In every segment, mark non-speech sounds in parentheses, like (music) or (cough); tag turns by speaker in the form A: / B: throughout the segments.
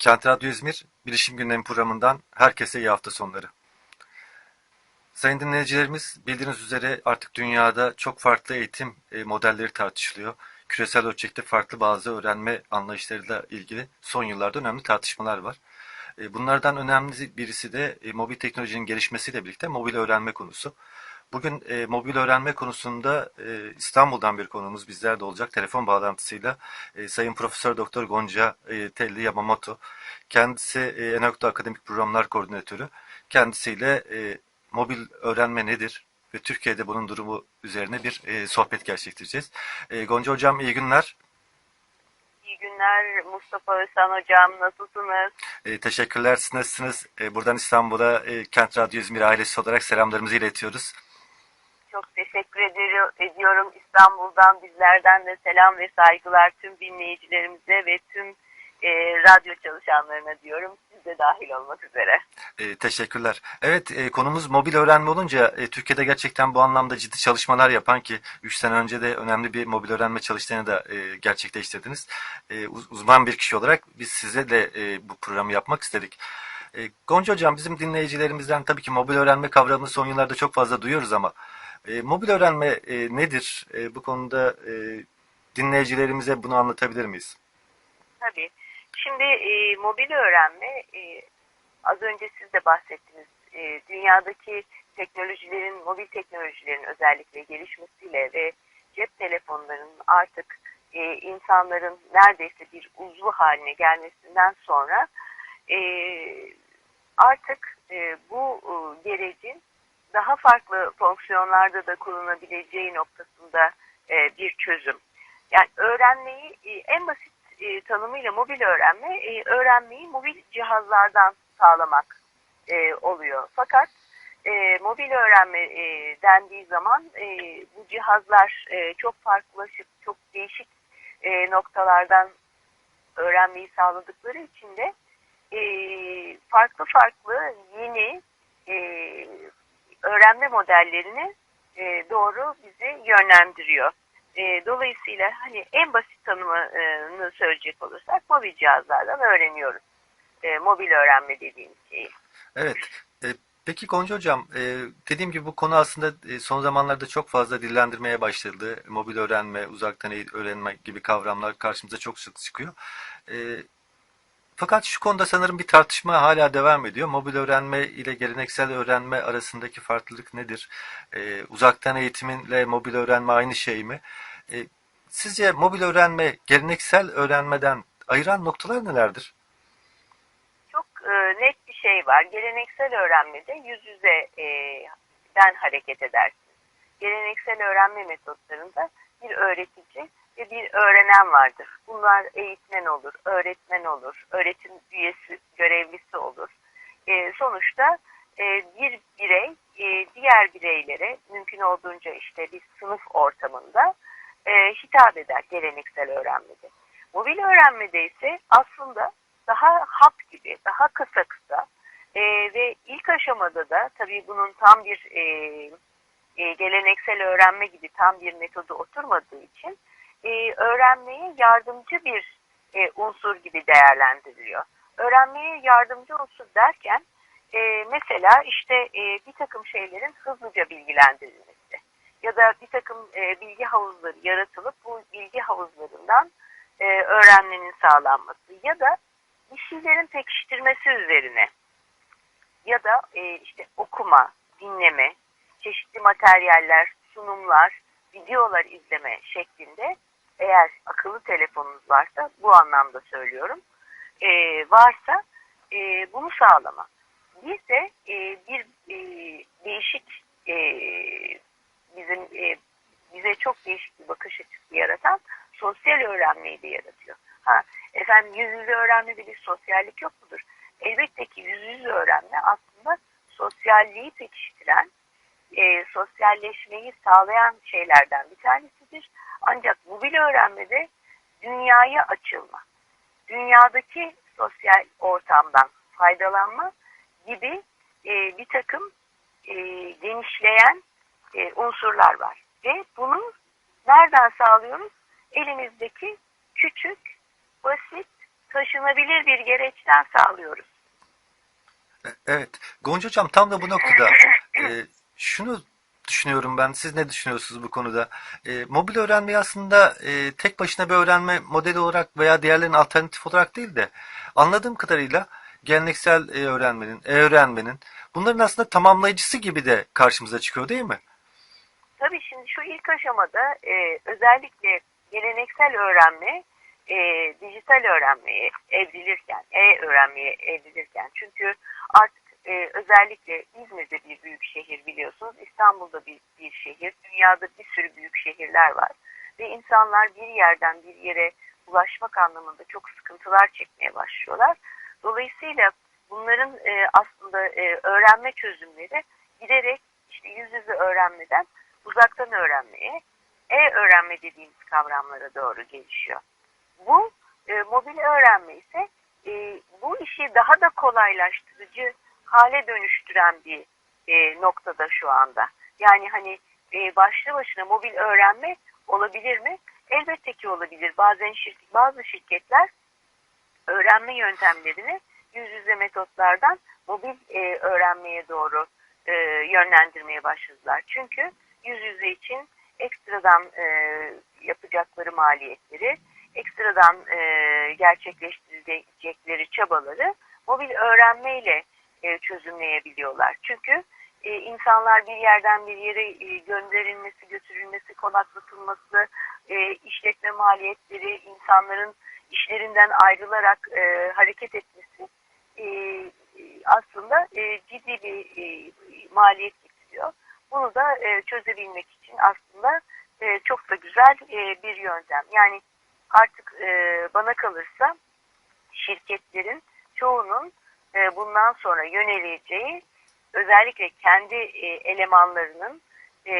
A: Kent Radyo İzmir Bilişim Gündemi programından herkese iyi hafta sonları. Sayın dinleyicilerimiz bildiğiniz üzere artık dünyada çok farklı eğitim e, modelleri tartışılıyor. Küresel ölçekte farklı bazı öğrenme anlayışlarıyla ilgili son yıllarda önemli tartışmalar var. E, bunlardan önemli birisi de e, mobil teknolojinin gelişmesiyle birlikte mobil öğrenme konusu. Bugün e, mobil öğrenme konusunda e, İstanbul'dan bir konuğumuz bizler de olacak telefon bağlantısıyla e, Sayın Profesör Doktor Gonca e, Telli Yamamoto. Kendisi e, Enakto Akademik Programlar Koordinatörü. Kendisiyle e, mobil öğrenme nedir ve Türkiye'de bunun durumu üzerine bir e, sohbet gerçekleştireceğiz. E, Gonca Hocam iyi günler.
B: İyi günler Mustafa Özsan Hocam. Nasılsınız?
A: E, teşekkürler. Siz nasılsınız? E, buradan İstanbul'a e, Kent Radyo İzmir ailesi olarak selamlarımızı iletiyoruz.
B: Çok teşekkür ediyor- ediyorum. İstanbul'dan bizlerden de selam ve saygılar tüm dinleyicilerimize ve tüm e, radyo çalışanlarına diyorum. Siz de dahil olmak üzere.
A: E, teşekkürler. Evet e, konumuz mobil öğrenme olunca e, Türkiye'de gerçekten bu anlamda ciddi çalışmalar yapan ki 3 sene önce de önemli bir mobil öğrenme çalıştayını da e, gerçekleştirdiniz. E, uz- uzman bir kişi olarak biz size de e, bu programı yapmak istedik. E, Gonca Hocam bizim dinleyicilerimizden tabii ki mobil öğrenme kavramını son yıllarda çok fazla duyuyoruz ama e, mobil öğrenme e, nedir? E, bu konuda e, dinleyicilerimize bunu anlatabilir miyiz?
B: Tabii. Şimdi e, mobil öğrenme e, az önce siz de bahsettiniz. E, dünyadaki teknolojilerin, mobil teknolojilerin özellikle gelişmesiyle ve cep telefonlarının artık e, insanların neredeyse bir uzvu haline gelmesinden sonra e, artık e, bu e, gerecin daha farklı fonksiyonlarda da kullanabileceği noktasında e, bir çözüm. Yani öğrenmeyi e, en basit e, tanımıyla mobil öğrenme, e, öğrenmeyi mobil cihazlardan sağlamak e, oluyor. Fakat e, mobil öğrenme e, dendiği zaman e, bu cihazlar e, çok farklılaşıp çok değişik e, noktalardan öğrenmeyi sağladıkları için de e, farklı farklı yeni e, öğrenme modellerini e, doğru bizi yönlendiriyor. E, dolayısıyla hani en basit tanımını söyleyecek olursak mobil cihazlardan öğreniyoruz. E, mobil öğrenme dediğimiz şeyi.
A: Evet. E, peki Gonca Hocam, e, dediğim gibi bu konu aslında e, son zamanlarda çok fazla dillendirmeye başladı. Mobil öğrenme, uzaktan öğrenme gibi kavramlar karşımıza çok sık çıkıyor. E, fakat şu konuda sanırım bir tartışma hala devam ediyor. Mobil öğrenme ile geleneksel öğrenme arasındaki farklılık nedir? E, uzaktan eğitiminle mobil öğrenme aynı şey mi? E, sizce mobil öğrenme geleneksel öğrenmeden ayıran noktalar nelerdir?
B: Çok e, net bir şey var. Geleneksel öğrenmede yüz yüze e, hareket edersiniz. Geleneksel öğrenme metotlarında bir öğretici ve bir öğrenen vardır. Bunlar eğitmen olur, öğretmen olur, öğretim üyesi, görevlisi olur. E, sonuçta e, bir birey e, diğer bireylere mümkün olduğunca işte bir sınıf ortamında e, hitap eder geleneksel öğrenmede. Mobil öğrenmede ise aslında daha hap gibi, daha kısa kısa e, ve ilk aşamada da tabii bunun tam bir e, e, geleneksel öğrenme gibi tam bir metodu oturmadığı için e, öğrenmeye yardımcı bir e, unsur gibi değerlendiriliyor. Öğrenmeye yardımcı unsur derken e, mesela işte bir takım şeylerin hızlıca bilgilendirilmesi ya da bir takım bilgi havuzları yaratılıp bu bilgi havuzlarından öğrenmenin sağlanması ya da bir şeylerin pekiştirmesi üzerine ya da işte okuma, dinleme, çeşitli materyaller, sunumlar, videolar izleme şeklinde eğer akıllı telefonunuz varsa bu anlamda söylüyorum e, varsa e, bunu sağlama. Bir de e, bir e, değişik e, bizim e, bize çok değişik bir bakış açısı yaratan sosyal öğrenmeyi de yaratıyor. Ha, efendim yüz yüze öğrenmede bir sosyallik yok mudur? Elbette ki yüz yüze öğrenme aslında sosyalliği pekiştiren, e, sosyalleşmeyi sağlayan şeylerden bir tanesidir. Ancak mobil öğrenmede dünyaya açılma, dünyadaki sosyal ortamdan faydalanma gibi e, bir takım e, genişleyen e, unsurlar var. Ve bunu nereden sağlıyoruz? Elimizdeki küçük, basit taşınabilir bir gereçten sağlıyoruz.
A: Evet. Gonca Hocam tam da bu noktada (clears throat) e, şunu düşünüyorum ben. Siz ne düşünüyorsunuz bu konuda? E, mobil öğrenmeyi aslında e, tek başına bir öğrenme modeli olarak veya diğerlerinin alternatif olarak değil de anladığım kadarıyla geleneksel e, öğrenmenin, e-öğrenmenin bunların aslında tamamlayıcısı gibi de karşımıza çıkıyor değil mi?
B: Tabii şimdi şu ilk aşamada e, özellikle geleneksel öğrenme e, dijital öğrenmeye evrilirken, e-öğrenmeye evrilirken çünkü artık e, özellikle İzmir'de bir büyük şehir biliyorsunuz, İstanbul'da bir, bir şehir, dünyada bir sürü büyük şehirler var ve insanlar bir yerden bir yere ulaşmak anlamında çok sıkıntılar çekmeye başlıyorlar. Dolayısıyla bunların e, aslında e, öğrenme çözümleri giderek işte yüz yüze öğrenmeden uzaktan öğrenmeye, e-öğrenme dediğimiz kavramlara doğru gelişiyor. Bu e, mobil öğrenme ise e, bu işi daha da kolaylaştırıcı hale dönüştüren bir e, noktada şu anda. Yani hani e, başlı başına mobil öğrenme olabilir mi? Elbette ki olabilir. Bazen şirket, bazı şirketler öğrenme yöntemlerini yüz yüze metotlardan mobil e, öğrenmeye doğru e, yönlendirmeye başladılar. Çünkü yüz yüze için ekstradan e, yapacakları maliyetleri, ekstradan e, gerçekleştirecekleri çabaları mobil öğrenmeyle e, çözümleyebiliyorlar. Çünkü e, insanlar bir yerden bir yere e, gönderilmesi, götürülmesi, konaklatılması, e, işletme maliyetleri, insanların işlerinden ayrılarak e, hareket etmesi aslında ciddi bir maliyet getiriyor. Bunu da e, çözebilmek için aslında çok da güzel bir yöntem. Yani artık bana kalırsa şirketlerin çoğunun e, bundan sonra yöneleceği özellikle kendi e, elemanlarının e,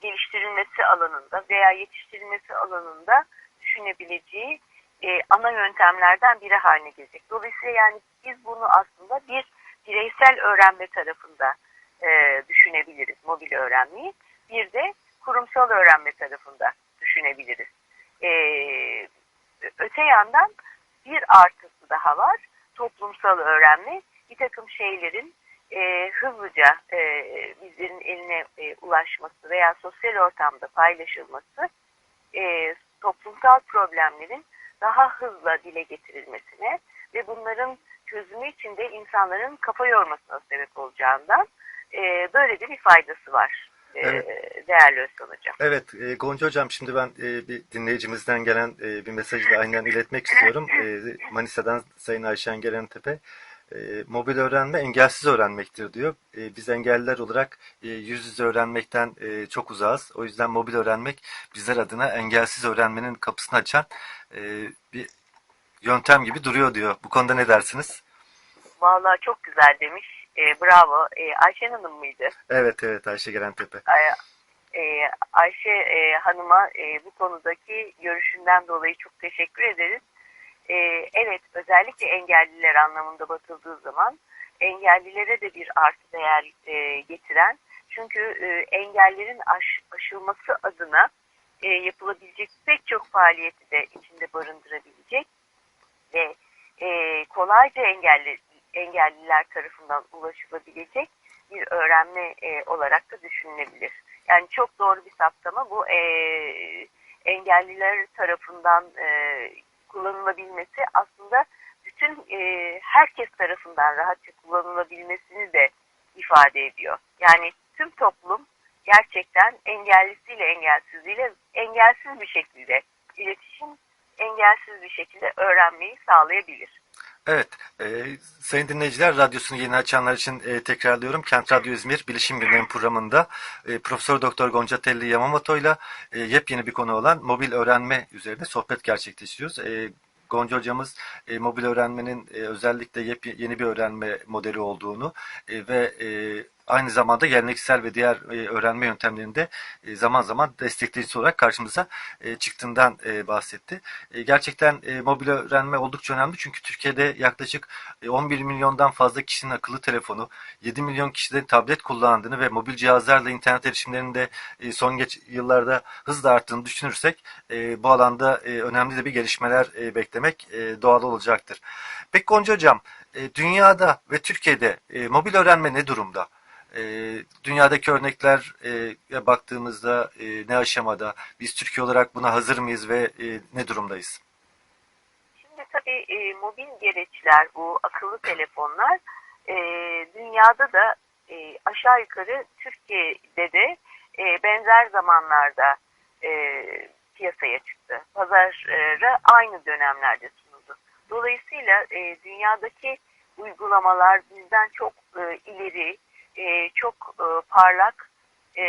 B: geliştirilmesi alanında veya yetiştirilmesi alanında düşünebileceği ana yöntemlerden biri haline gelecek. Dolayısıyla yani biz bunu aslında bir bireysel öğrenme tarafında düşünebiliriz mobil öğrenmeyi. Bir de kurumsal öğrenme tarafında düşünebiliriz. Öte yandan bir artısı daha var. Toplumsal öğrenme bir takım şeylerin e, hızlıca e, bizlerin eline e, ulaşması veya sosyal ortamda paylaşılması e, toplumsal problemlerin daha hızlı dile getirilmesine ve bunların çözümü için de insanların kafa yormasına sebep olacağından e, böyle de bir faydası var
A: Evet.
B: değerli Özkan Hocam.
A: Evet, e, Gonca Hocam şimdi ben e, bir dinleyicimizden gelen e, bir mesajı da aynen iletmek istiyorum. E, Manisa'dan Sayın Ayşen Gelentepe. E, mobil öğrenme engelsiz öğrenmektir diyor. E, biz engelliler olarak e, yüz yüze öğrenmekten e, çok uzağız. O yüzden mobil öğrenmek bizler adına engelsiz öğrenmenin kapısını açan e, bir yöntem gibi duruyor diyor. Bu konuda ne dersiniz?
B: Vallahi çok güzel demiş. E, bravo. E, Ayşen Hanım mıydı?
A: Evet evet Ayşe Gelentepe.
B: Ay- e, Ayşe e, Hanım'a e, bu konudaki görüşünden dolayı çok teşekkür ederiz. E, evet özellikle engelliler anlamında bakıldığı zaman engellilere de bir artı değer e, getiren çünkü e, engellerin aş, aşılması adına e, yapılabilecek pek çok faaliyeti de içinde barındırabilecek ve e, kolayca engelli, engelliler tarafından ulaşılabilecek bir öğrenme e, olarak da düşünülebilir. Yani çok doğru bir saptama bu e, engelliler tarafından e, kullanılabilmesi aslında bütün e, herkes tarafından rahatça kullanılabilmesini de ifade ediyor. Yani tüm toplum gerçekten engellisiyle engelsiziyle engelsiz bir şekilde iletişim engelsiz bir şekilde öğrenmeyi sağlayabilir.
A: Evet, e, sayın dinleyiciler, radyosunu yeni açanlar için e, tekrarlıyorum. Kent Radyo İzmir Bilişim Gündemi programında e, Profesör Doktor Gonca Telli Yamamoto ile e, yepyeni bir konu olan mobil öğrenme üzerine sohbet gerçekleştiriyoruz. E, Gonca hocamız e, mobil öğrenmenin e, özellikle yeni bir öğrenme modeli olduğunu e, ve e, aynı zamanda geleneksel ve diğer e, öğrenme yöntemlerinde e, zaman zaman destekleyici olarak karşımıza e, çıktığından bahsetti. Gerçekten mobil öğrenme oldukça önemli çünkü Türkiye'de yaklaşık e, 11 milyondan fazla kişinin akıllı telefonu, 7 milyon kişinin tablet kullandığını ve mobil cihazlarla internet erişimlerinde son geç yıllarda hızla arttığını düşünürsek bu alanda önemli de bir gelişmeler beklemek doğal olacaktır. Peki Gonca Hocam, dünyada ve Türkiye'de mobil öğrenme ne durumda? E, dünyadaki örneklere baktığımızda e, ne aşamada? Biz Türkiye olarak buna hazır mıyız ve e, ne durumdayız?
B: Şimdi tabii e, mobil gereçler, bu akıllı telefonlar e, dünyada da e, aşağı yukarı Türkiye'de de e, benzer zamanlarda e, piyasaya çıktı. Pazara aynı dönemlerde sunuldu. Dolayısıyla e, dünyadaki uygulamalar bizden çok e, ileri, e, çok e, parlak e,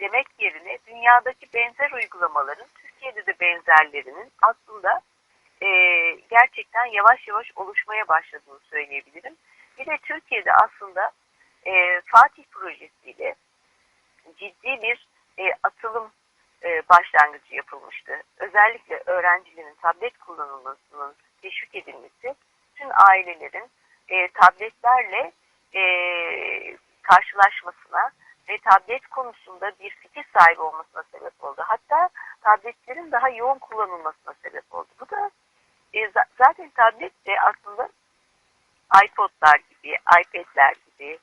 B: demek yerine dünyadaki benzer uygulamaların Türkiye'de de benzerlerinin aslında e, gerçekten yavaş yavaş oluşmaya başladığını söyleyebilirim. Bir de Türkiye'de aslında e, Fatih projesiyle ciddi bir e, atılım e, başlangıcı yapılmıştı. Özellikle öğrencilerin tablet kullanılmasının teşvik edilmesi, tüm ailelerin e, tabletlerle e, karşılaşmasına ve tablet konusunda bir fikir sahibi olmasına sebep oldu. Hatta tabletlerin daha yoğun kullanılmasına sebep oldu. Bu da e, za- zaten tablet de aslında iPod'lar gibi, iPad'ler gibi,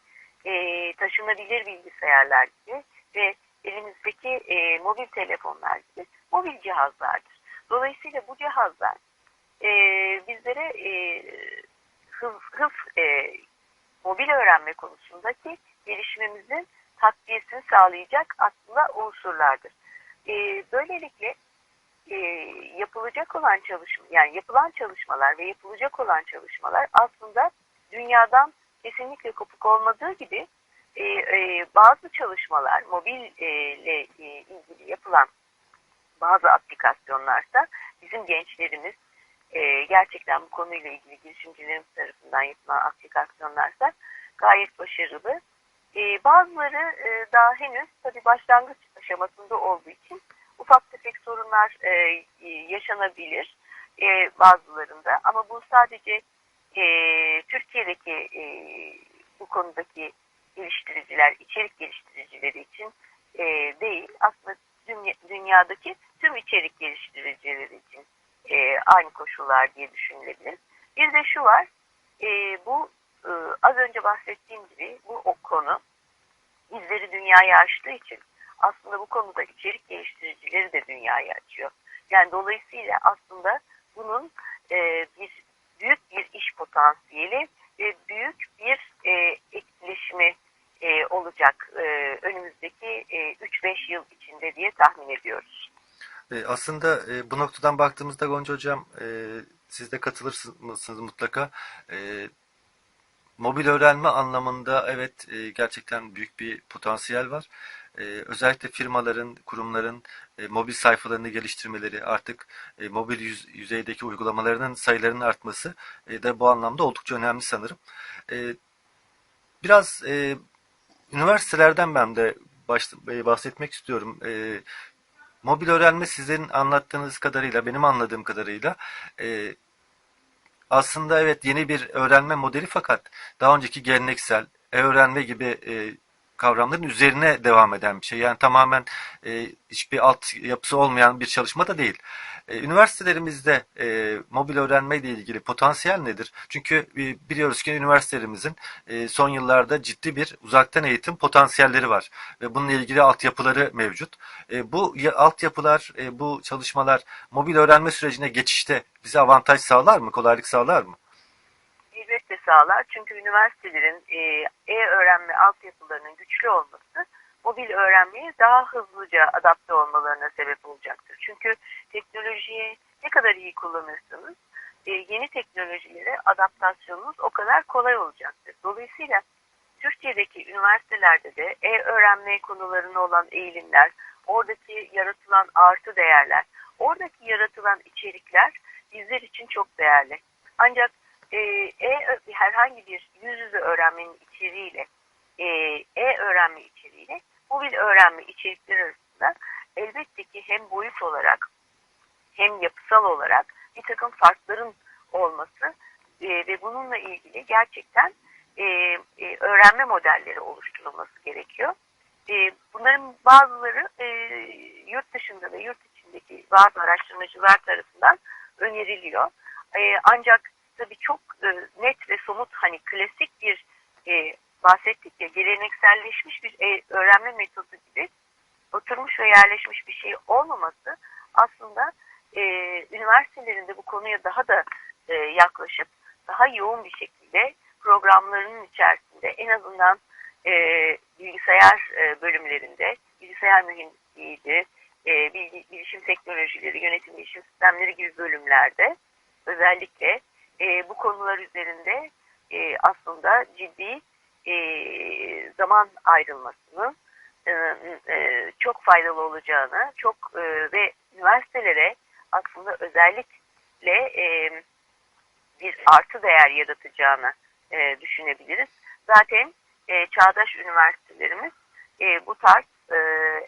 B: e, taşınabilir bilgisayarlar gibi ve elimizdeki e, mobil telefonlar gibi mobil cihazlardır. Dolayısıyla bu cihazlar e, bizlere e, hız, hız e, mobil öğrenme konusundaki gelişimimizin takviyesini sağlayacak aslında unsurlardır. E, böylelikle e, yapılacak olan çalışma, yani yapılan çalışmalar ve yapılacak olan çalışmalar aslında dünyadan kesinlikle kopuk olmadığı gibi e, e, bazı çalışmalar mobil e, e, ilgili yapılan bazı aplikasyonlarsa bizim gençlerimiz e, gerçekten bu konuyla ilgili girişimcilerimiz tarafından yapılan aplikasyonlarsa gayet başarılı. E, bazıları e, daha henüz tabii başlangıç aşamasında olduğu için ufak tefek sorunlar e, e, yaşanabilir e, bazılarında ama bu sadece e, Türkiye'deki e, bu konudaki geliştiriciler, içerik geliştiricileri için e, değil aslında dünya, dünyadaki tüm içerik geliştiricileri için e, aynı koşullar diye düşünülebilir. Bir de şu var, e, bu e, az önce bahsettiğim gibi bu o konu bizleri dünyaya açtığı için aslında bu konuda içerik geliştiricileri de dünyaya açıyor. Yani dolayısıyla aslında bunun e, bir büyük bir iş potansiyeli ve büyük bir e, etkileşimi e, olacak e, önümüzdeki e, 3-5 yıl içinde diye tahmin ediyoruz.
A: E, aslında e, bu noktadan baktığımızda Gonca Hocam e, siz de katılırsınız mutlaka. E, mobil öğrenme anlamında evet gerçekten büyük bir potansiyel var. Özellikle firmaların, kurumların mobil sayfalarını geliştirmeleri, artık mobil yüz- yüzeydeki uygulamalarının sayılarının artması e, de bu anlamda oldukça önemli sanırım. Biraz üniversitelerden ben de bahsetmek istiyorum. Mobil öğrenme sizin anlattığınız kadarıyla, benim anladığım kadarıyla e, aslında evet yeni bir öğrenme modeli fakat daha önceki geleneksel e-öğrenme gibi e, kavramların üzerine devam eden bir şey. Yani tamamen e, hiçbir alt yapısı olmayan bir çalışma da değil. E, üniversitelerimizde e, mobil öğrenme ile ilgili potansiyel nedir? Çünkü e, biliyoruz ki üniversitelerimizin e, son yıllarda ciddi bir uzaktan eğitim potansiyelleri var ve bununla ilgili altyapıları mevcut. E, bu ya- altyapılar, e, bu çalışmalar mobil öğrenme sürecine geçişte bize avantaj sağlar mı, kolaylık sağlar mı?
B: Elbette sağlar çünkü üniversitelerin e, e-öğrenme altyapılarının güçlü olması mobil öğrenmeye daha hızlıca adapte olmalarına sebep olacaktır. Çünkü teknolojiyi ne kadar iyi kullanırsanız e, yeni teknolojilere adaptasyonunuz o kadar kolay olacaktır. Dolayısıyla Türkiye'deki üniversitelerde de e-öğrenme konularına olan eğilimler, oradaki yaratılan artı değerler, oradaki yaratılan içerikler bizler için çok değerli. Ancak e, e, herhangi bir yüz yüze öğrenmenin içeriğiyle e, e-öğrenme mobil öğrenme içerikleri arasında elbette ki hem boyut olarak hem yapısal olarak bir takım farkların olması e, ve bununla ilgili gerçekten e, e, öğrenme modelleri oluşturulması gerekiyor. E, bunların bazıları e, yurt dışında ve yurt içindeki bazı araştırmacılar tarafından öneriliyor. E, ancak tabii çok e, net ve somut hani klasik ya gelenekselleşmiş bir öğrenme metodu gibi oturmuş ve yerleşmiş bir şey olmaması aslında e, üniversitelerinde bu konuya daha da e, yaklaşıp daha yoğun bir şekilde programlarının içerisinde en azından e, bilgisayar e, bölümlerinde bilgisayar mühendisliğiydi, e, bilgi, bilişim teknolojileri, yönetim bilişim sistemleri gibi bölümlerde özellikle e, bu konular üzerinde e, aslında ciddi e, zaman ayrılmasını e, e, çok faydalı olacağını, çok e, ve üniversitelere aslında özellikle bir artı değer yaratacağını düşünebiliriz. Zaten çağdaş üniversitelerimiz bu tarz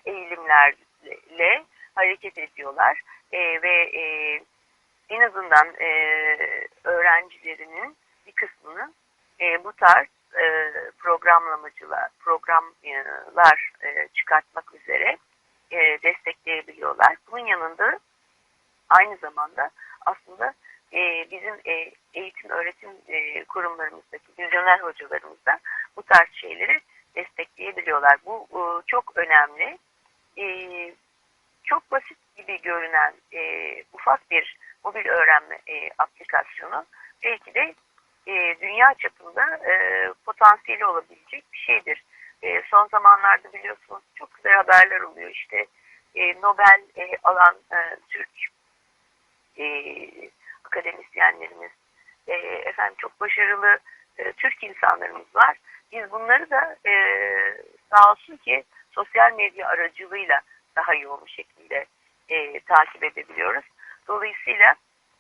B: eğilimlerle hareket ediyorlar ve en azından öğrencilerinin bir kısmını e, bu tarz e, programlamacılar, programlar e, çıkartmak üzere e, destekleyebiliyorlar. Bunun yanında aynı zamanda aslında e, bizim e, eğitim öğretim e, kurumlarımızdaki vizyoner hocalarımız da bu tarz şeyleri destekleyebiliyorlar. Bu e, çok önemli. E, çok basit gibi görünen e, ufak bir mobil öğrenme e, aplikasyonu belki de e, dünya çapında e, potansiyeli olabilecek bir şeydir. E, son zamanlarda biliyorsunuz çok güzel haberler oluyor. İşte e, Nobel e, alan e, Türk e, akademisyenlerimiz, e, efendim çok başarılı e, Türk insanlarımız var. Biz bunları da e, sağ olsun ki sosyal medya aracılığıyla daha yoğun bir şekilde e, takip edebiliyoruz. Dolayısıyla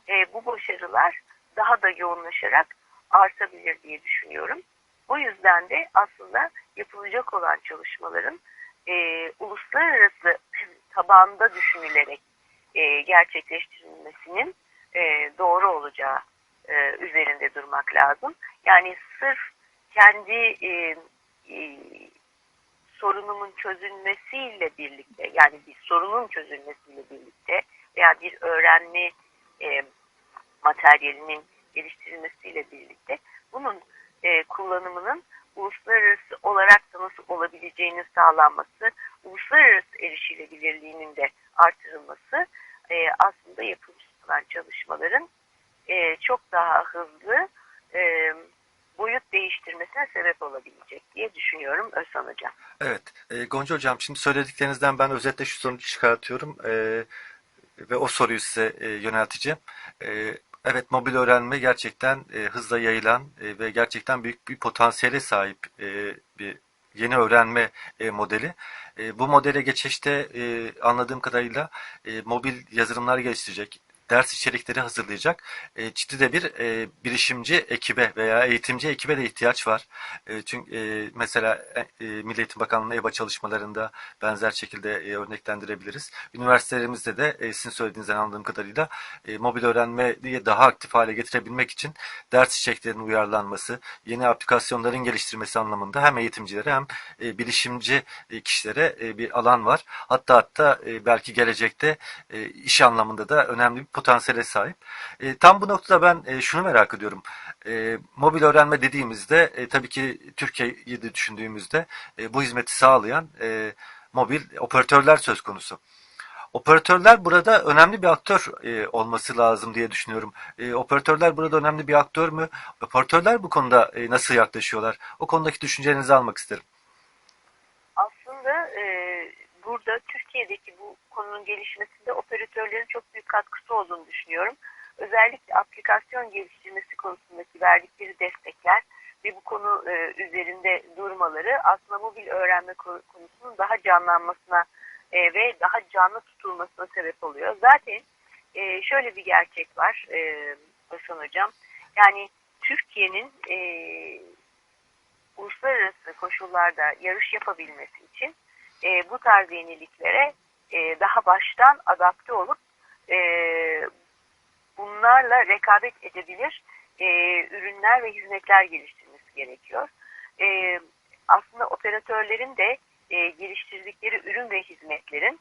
B: e, bu başarılar daha da yoğunlaşarak artabilir diye düşünüyorum. O yüzden de aslında yapılacak olan çalışmaların e, uluslararası (clears throat) tabanda düşünülerek e, gerçekleştirilmesinin e, doğru olacağı e, üzerinde durmak lazım. Yani sırf kendi e, e, sorunumun çözülmesiyle birlikte yani bir sorunun çözülmesiyle birlikte veya bir öğrenme e, materyalinin geliştirilmesiyle birlikte bunun e, kullanımının uluslararası olarak da nasıl olabileceğinin sağlanması, uluslararası erişilebilirliğinin de artırılması e, aslında yapılmış olan çalışmaların e, çok daha hızlı e, boyut değiştirmesine sebep olabilecek diye düşünüyorum Özhan Hocam.
A: Evet, e, Gonca Hocam şimdi söylediklerinizden ben özetle şu sonucu çıkartıyorum e, ve o soruyu size e, yönelteceğim. E, evet, mobil öğrenme gerçekten e, hızla yayılan e, ve gerçekten büyük bir potansiyele sahip e, bir yeni öğrenme e, modeli. E, bu modele geçişte e, anladığım kadarıyla e, mobil yazılımlar geliştirecek, ders içerikleri hazırlayacak e, ciddi de bir e, bilişimci ekibe veya eğitimci ekibe de ihtiyaç var. E, çünkü e, mesela e, Milli Eğitim Bakanlığı'nın EBA çalışmalarında benzer şekilde e, örneklendirebiliriz. Üniversitelerimizde de e, sizin söylediğinizden anladığım kadarıyla e, mobil öğrenmeyi daha aktif hale getirebilmek için ders içeriklerinin uyarlanması, yeni aplikasyonların geliştirmesi anlamında hem eğitimcilere hem e, bilişimci e, kişilere e, bir alan var. Hatta hatta e, belki gelecekte e, iş anlamında da önemli bir potansiyele sahip. E, tam bu noktada ben e, şunu merak ediyorum. E, mobil öğrenme dediğimizde e, tabii ki Türkiye'yi de düşündüğümüzde e, bu hizmeti sağlayan e, mobil operatörler söz konusu. Operatörler burada önemli bir aktör e, olması lazım diye düşünüyorum. E, operatörler burada önemli bir aktör mü? Operatörler bu konuda e, nasıl yaklaşıyorlar? O konudaki düşüncelerinizi almak isterim.
B: Burada Türkiye'deki bu konunun gelişmesinde operatörlerin çok büyük katkısı olduğunu düşünüyorum. Özellikle aplikasyon geliştirmesi konusundaki verdikleri destekler ve bu konu e, üzerinde durmaları aslında mobil öğrenme konusunun daha canlanmasına e, ve daha canlı tutulmasına sebep oluyor. Zaten e, şöyle bir gerçek var e, Hasan Hocam. Yani Türkiye'nin e, uluslararası koşullarda yarış yapabilmesi için e, bu tarz yeniliklere e, daha baştan adapte olup e, bunlarla rekabet edebilir e, ürünler ve hizmetler geliştirmesi gerekiyor. E, aslında operatörlerin de e, geliştirdikleri ürün ve hizmetlerin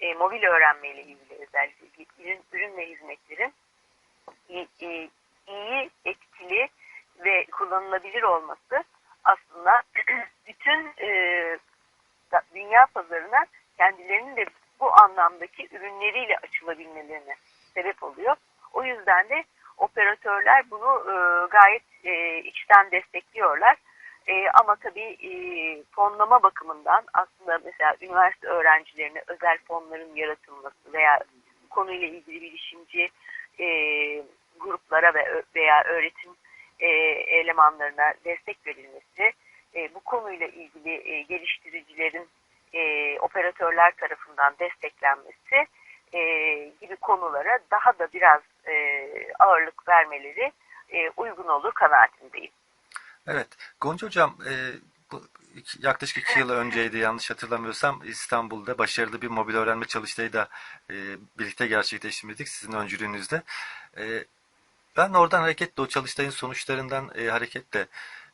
B: e, mobil öğrenmeyle ilgili özellikle ürün, ürün ve hizmetlerin iyi, iyi, iyi, etkili ve kullanılabilir olması aslında (clears throat) bütün e, dünya pazarına kendilerinin de bu anlamdaki ürünleriyle açılabilmelerine sebep oluyor. O yüzden de operatörler bunu e, gayet e, içten destekliyorlar. E, ama tabii e, fonlama bakımından aslında mesela üniversite öğrencilerine özel fonların yaratılması veya konuyla ilgili bilişimci e, gruplara ve veya öğretim e, elemanlarına destek verilmesi, e, bu konuyla ilgili e, geliştiricilerin e, operatörler tarafından desteklenmesi e, gibi konulara daha da biraz e, ağırlık vermeleri e, uygun olur kanaatindeyim.
A: Evet, Gonca Hocam e, bu, yaklaşık iki yıl önceydi yanlış hatırlamıyorsam İstanbul'da başarılı bir mobil öğrenme çalıştayı da e, birlikte gerçekleştirdik sizin öncülüğünüzde. E, ben oradan hareketle o çalıştayın sonuçlarından e, hareketle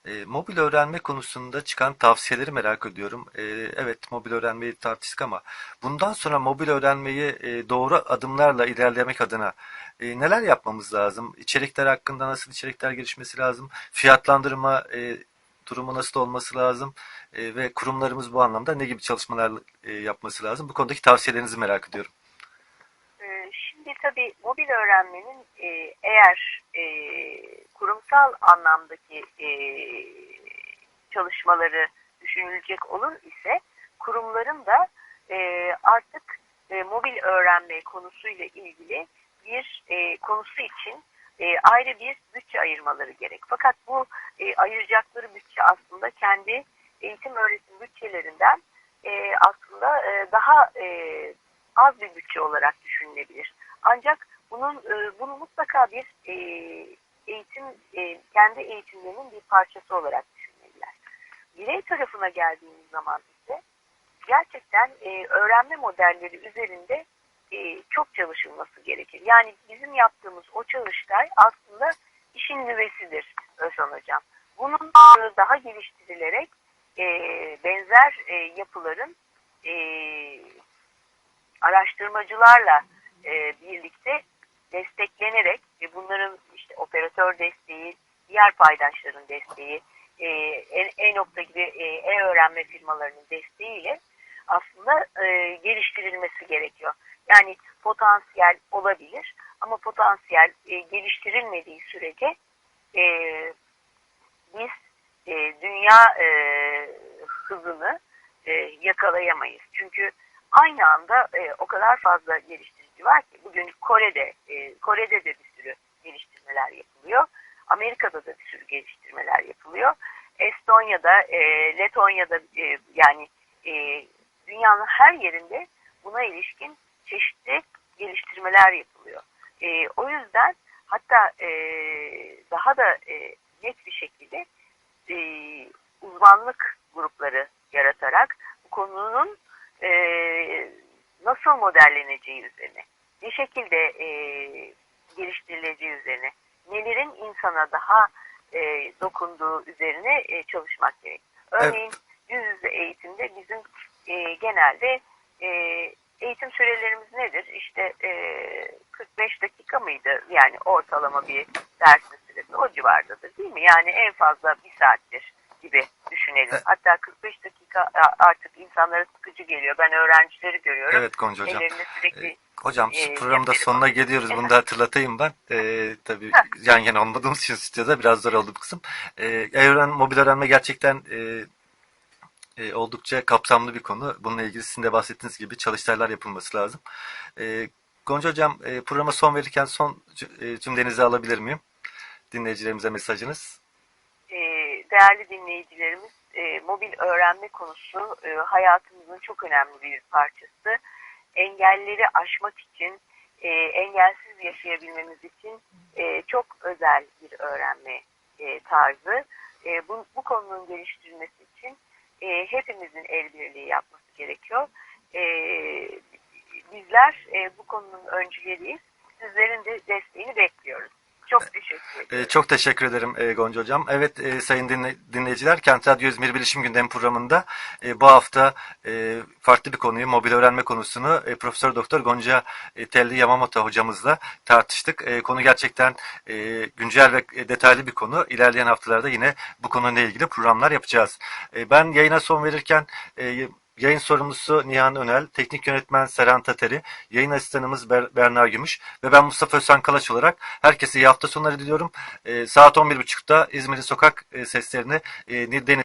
A: e, mobil öğrenme konusunda çıkan tavsiyeleri merak ediyorum. E, evet mobil öğrenmeyi tartıştık ama bundan sonra mobil öğrenmeyi e, doğru adımlarla ilerlemek adına e, neler yapmamız lazım? İçerikler hakkında nasıl içerikler gelişmesi lazım? Fiyatlandırma e, durumu nasıl olması lazım? E, ve kurumlarımız bu anlamda ne gibi çalışmalar e, yapması lazım? Bu konudaki tavsiyelerinizi merak ediyorum.
B: Tabii mobil öğrenmenin e, eğer e, kurumsal anlamdaki e, çalışmaları düşünülecek olur ise kurumların da e, artık e, mobil öğrenme konusuyla ilgili bir e, konusu için e, ayrı bir bütçe ayırmaları gerek. Fakat bu e, ayıracakları bütçe aslında kendi eğitim öğretim bütçelerinden e, aslında e, daha e, az bir bütçe olarak düşünülebilir. Ancak bunun e, bunu mutlaka bir e, eğitim e, kendi eğitimlerinin bir parçası olarak düşünmeliler. Birey tarafına geldiğimiz zaman ise gerçekten e, öğrenme modelleri üzerinde e, çok çalışılması gerekir. Yani bizim yaptığımız o çalıştay aslında işin nüvesidir Özhan Hocam. Bunun daha geliştirilerek e, benzer e, yapıların e, araştırmacılarla e, birlikte desteklenerek ve bunların işte operatör desteği, diğer paydaşların desteği, e, e-nokta gibi e-öğrenme e firmalarının desteğiyle aslında e, geliştirilmesi gerekiyor. Yani potansiyel olabilir ama potansiyel e, geliştirilmediği sürece e, biz e, dünya e, hızını e, yakalayamayız. Çünkü aynı anda e, o kadar fazla geliştirici var ki bugün Kore'de e, Kore'de de bir sürü geliştirmeler yapılıyor. Amerika'da da bir sürü geliştirmeler yapılıyor. Estonya'da, e, Letonya'da e, yani e, dünyanın her yerinde buna ilişkin çeşitli geliştirmeler yapılıyor. E, o yüzden hatta e, daha da e, net bir şekilde e, uzmanlık grupları yaratarak bu konunun e, nasıl modelleneceği üzerine, ne şekilde e, geliştirileceği üzerine, nelerin insana daha e, dokunduğu üzerine e, çalışmak gerek. Örneğin evet. yüz yüze eğitimde bizim e, genelde e, eğitim sürelerimiz nedir? İşte e, 45 dakika mıydı? Yani ortalama bir dersin süresi o civardadır değil mi? Yani en fazla bir saattir düşünelim. Hatta 45 dakika artık insanlara sıkıcı geliyor. Ben öğrencileri görüyorum.
A: Evet Gonca Hocam. Sürekli, ee, hocam e, programda sonuna geliyoruz. (laughs) Bunu da hatırlatayım ben. Ee, tabii yan yana olmadığımız için stüdyoda biraz zor oldu bu kısım. Ee, evren mobil öğrenme gerçekten e, e, oldukça kapsamlı bir konu. Bununla ilgili sizin de bahsettiğiniz gibi çalıştaylar yapılması lazım. E, Gonca Hocam e, programa son verirken son e, cümlenizi alabilir miyim? Dinleyicilerimize mesajınız.
B: E, değerli dinleyicilerimiz, e, mobil öğrenme konusu e, hayatımızın çok önemli bir parçası. Engelleri aşmak için, e, engelsiz yaşayabilmemiz için e, çok özel bir öğrenme e, tarzı. e, bu, bu konunun geliştirilmesi için e, hepimizin el birliği yapması gerekiyor. E, bizler e, bu konunun öncüleriyiz. Sizlerin de desteğini bekliyoruz. Çok teşekkür ederim.
A: E, Çok teşekkür ederim e, Gonca Hocam. Evet e, sayın dinle- dinleyiciler Kent Radyo İzmir Bilişim Gündemi programında e, bu hafta farklı bir konuyu mobil öğrenme konusunu Profesör Doktor Gonca Telli Yamamoto hocamızla tartıştık. Konu gerçekten güncel ve detaylı bir konu. İlerleyen haftalarda yine bu konuyla ilgili programlar yapacağız. Ben yayına son verirken Yayın sorumlusu Nihan Önel, teknik yönetmen Serhan Tateri, yayın asistanımız Ber- Berna Gümüş ve ben Mustafa Özcan Kalaç olarak herkese iyi hafta sonları diliyorum. Ee, saat 11.30'da İzmir'in sokak e, seslerini e, Deniz